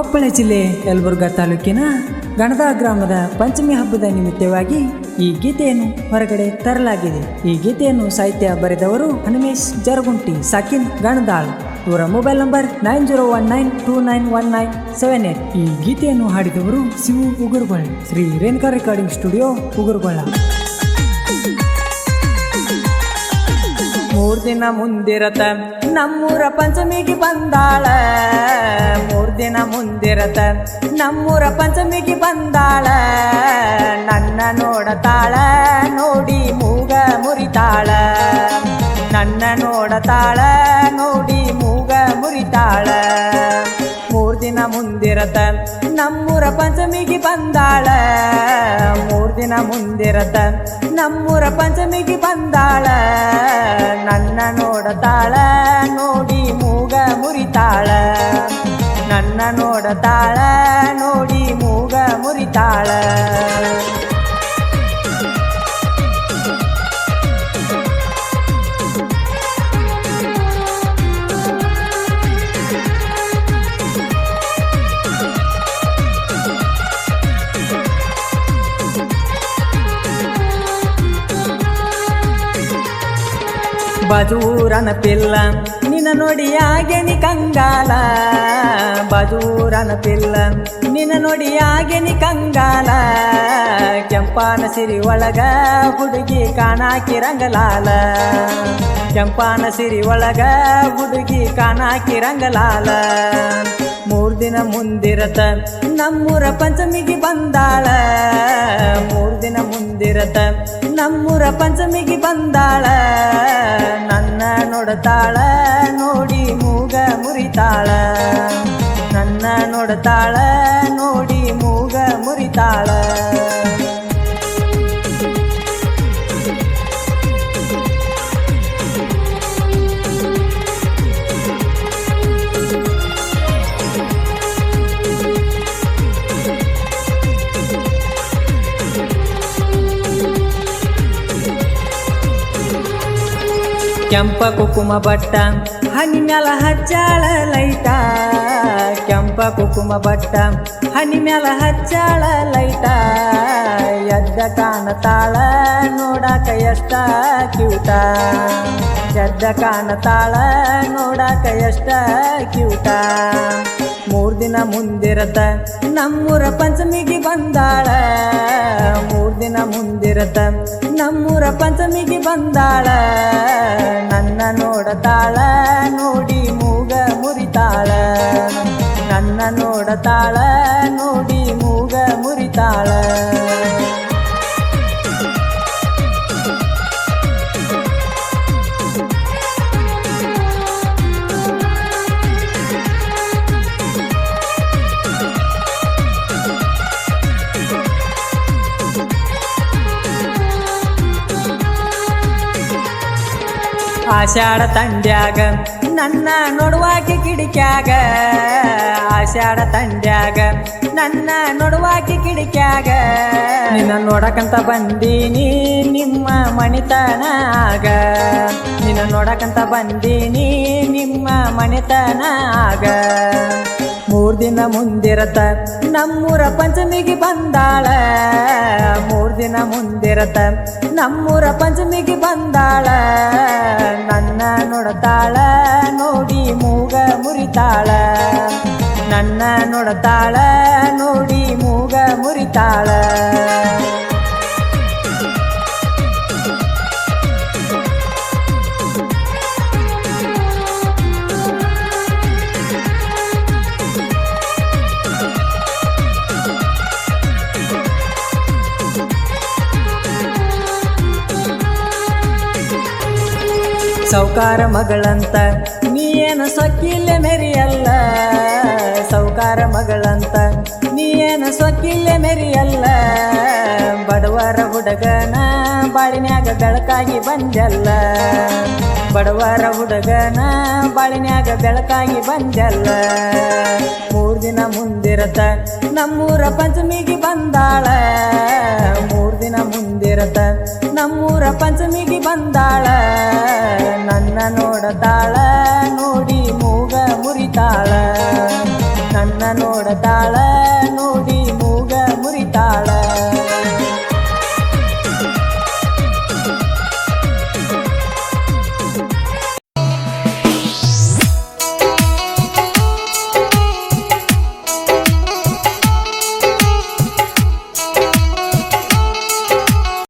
ಕೊಪ್ಪಳ ಜಿಲ್ಲೆ ಯಲಬುರ್ಗಾ ತಾಲೂಕಿನ ಗಣದ ಗ್ರಾಮದ ಪಂಚಮಿ ಹಬ್ಬದ ನಿಮಿತ್ತವಾಗಿ ಈ ಗೀತೆಯನ್ನು ಹೊರಗಡೆ ತರಲಾಗಿದೆ. ಈ ಗೀತೆಯನ್ನು ಸಾಹಿತ್ಯ ಬರೆದವರು ಹನುಮೇಶ್ ಜರಗುಂಟಿ, ಸಾಕಿನ್ ಗಣದಾಳ್. ಇವರ mobile number nine zero one nine two nine one nine seven eight. ಈ ಗೀತೆಯನ್ನು ಹಾಡಿದವರು ಶಿವು ಉಗುರುಗೊಳ್ಳ ಶ್ರೀ ರೇಣುಕಾ ರೆಕಾರ್ಡಿಂಗ್ ಸ್ಟುಡಿಯೋ ಉಗುರುಗೊಳ್ಳ ಮೂರು ದಿನ ಮುಂದಿರತ ನಮ್ಮೂರ ಪಂಚಮಿಗೆ ಬಂದಾಳ ಮೂರ್ ದಿನ ಮುಂದಿರತ ನಮ್ಮೂರ ಪಂಚಮಿಗೆ ಬಂದಾಳ ನನ್ನ ನೋಡತಾಳ ನೋಡಿ ಮೂಗ ಮುರಿತಾಳ ನನ್ನ ನೋಡತಾಳ ಪಂಚಮಿಗೆ ಬಂದಾಳ. ಮೂರು ದಿನ ಮುಂದಿರತ ನಮ್ಮೂರ ಪಂಚಮಿಗೆ ಬಂದಾಳ. ನನ್ನ ನೋಡತಾಳ, ನೋಡಿ ಮೂಗ ಮುರಿತಾಳ. ನನ್ನ ನೋಡತಾಳ, ನೋಡಿ ಬಜೂರನ ಪಿಲ್ಲ ನಿನ್ನ ನೋಡಿ ಆಗೇನಿ ಕಂಗಾಲ. ಬಜೂರನ ಪಿಲ್ಲ ನಿನ್ನ ನೋಡಿ ಆಗೇನಿ ಕಂಗಾಲ. ಕೆಂಪಾನ ಸಿರಿ ಒಳಗ ಹುಡುಗಿ ಕಾಣಾಕಿ ರಂಗಲಾಲ. ಕೆಂಪಾನ ಸಿರಿ ಒಳಗ ಹುಡುಗಿ ಕಾಣಾಕಿ ರಂಗಲಾಲ. ಮೂರ್ ದಿನ ಮುಂದಿರತ ನಮ್ಮೂರ ಪಂಚಮಿಗೆ ಬಂದಾಳ. ಮುಂದಿರತ ನಮ್ಮೂರ ಪಂಚಮಿಗೆ ಬಂದಾಳ ನನ್ನ ನೋಡತಾಳ ನೋಡಿ ಮೂಗ ಮುರಿತಾಳ ನನ್ನ ನೋಡತಾಳ ನೋಡಿ ಮೂಗ ಮುರಿತಾಳ ಕೆಂಪ ಕುಕುಮ ಬಟ್ಟ ಹನಿ ಮ್ಯಾಲ ಹಚ್ಚಾಳ ಲೈಟ. ಕೆಂಪ ಕುಕುಮ ಬಟ್ಟ ಹನಿ ಮ್ಯಾಲ ಹಚ್ಚಾಳ ಲೈಟ. ಎದ್ದ ಕಾಣತಾಳ ನೋಡಾಕ ಎಷ್ಟ ಕ್ಯೂಟ ಎದ್ದ ಕಾಣತಾಳ ನೋಡಾಕ ಎಷ್ಟ ಕ್ಯೂಟ ಮೂರ್ ದಿನ ಮುಂದಿರತ ನಮ್ಮೂರ ಪಂಚಮಿಗೆ ಬಂದಾಳ. ಮೂರ್ ದಿನ ಮುಂದಿರತ ನಮ್ಮೂರ ಪಂಚಮಿಗೆ ಬಂದಾಳ. ನನ್ನ ನೋಡತಾಳ, ನೋಡಿ ಮೂಗ ಮುರಿತಾಳ. ನನ್ನ ನೋಡತಾಳ, ನೋಡಿ ಮೂಗ ಮುರಿತಾಳ. ಆಷಾಢ ತಂಡ್ಯಾಗ, ನನ್ನ ನೋಡುವಾಕೆ ಕಿಡಿಕ್ಯಾಗ. ಆಷಾಢ ತಂಡ್ಯಾಗ, ನನ್ನ ನೋಡುವಾಕೆ ಕಿಡಿಕ್ಯಾಗ. ನಿನ್ನ ನೋಡಕಂತ ಬಂದೀನಿ ನಿಮ್ಮ ಮಣಿತನಾಗ ನಿನ್ನ ನೋಡಕಂತ ಬಂದೀನಿ ನಿಮ್ಮ ಮಣಿತನಾಗ ಮೂರ್ ದಿನ ಮುಂದಿರತ ನಮ್ಮೂರ ಪಂಚಮಿಗೆ ಬಂದಾಳ. ಮೂರ್ ದಿನ ಮುಂದಿರತ ನಮ್ಮೂರ ಪಂಚಮಿಗೆ ಬಂದಾಳ. ನನ್ನ ನೋಡತಾಳ, ನೋಡಿ ಮೂಗ ಮುರಿತಾಳ. ನನ್ನ ನೋಡತಾಳ, ನೋಡಿ ಮೂಗ ಮುರಿತಾಳ. ಸೌಕಾರ ಮಗಳಂತ ನೀ ಏನು ಸೊಕ್ಕಿಲ್ಲ ಮೆರಿಯಲ್ಲ? ಸೌಕಾರ ಮಗಳಂತ ಏನು ಸೊಕ್ಕಿಲ್ಲ ಮೆರಿಯಲ್ಲ. ಬಡವರ ಹುಡುಗನ ಬಾಳಿನ್ಯಾಗ ಬೆಳಕಾಗಿ ಬಂದಲ್ಲ. ಬಡವರ ಹುಡುಗನ ಬಾಳಿನ್ಯಾಗ ಬೆಳಕಾಗಿ ಬಂದಲ್ಲ. ಮೂರ್ ದಿನ ಮುಂದಿರತ ನಮ್ಮೂರ ಪಂಚಮಿಗೆ ಬಂದಾಳ. ಮೂರ್ ದಿನ ಮುಂದಿರತ ನಮ್ಮೂರ ಪಂಚಮಿಗೆ ಬಂದಾಳ. ನನ್ನ ನೋಡತಾಳ, ನೋಡಿ ಮೂಗ ಮುರಿತಾಳ. ನೋಡತಾಳ ನೋಡಿ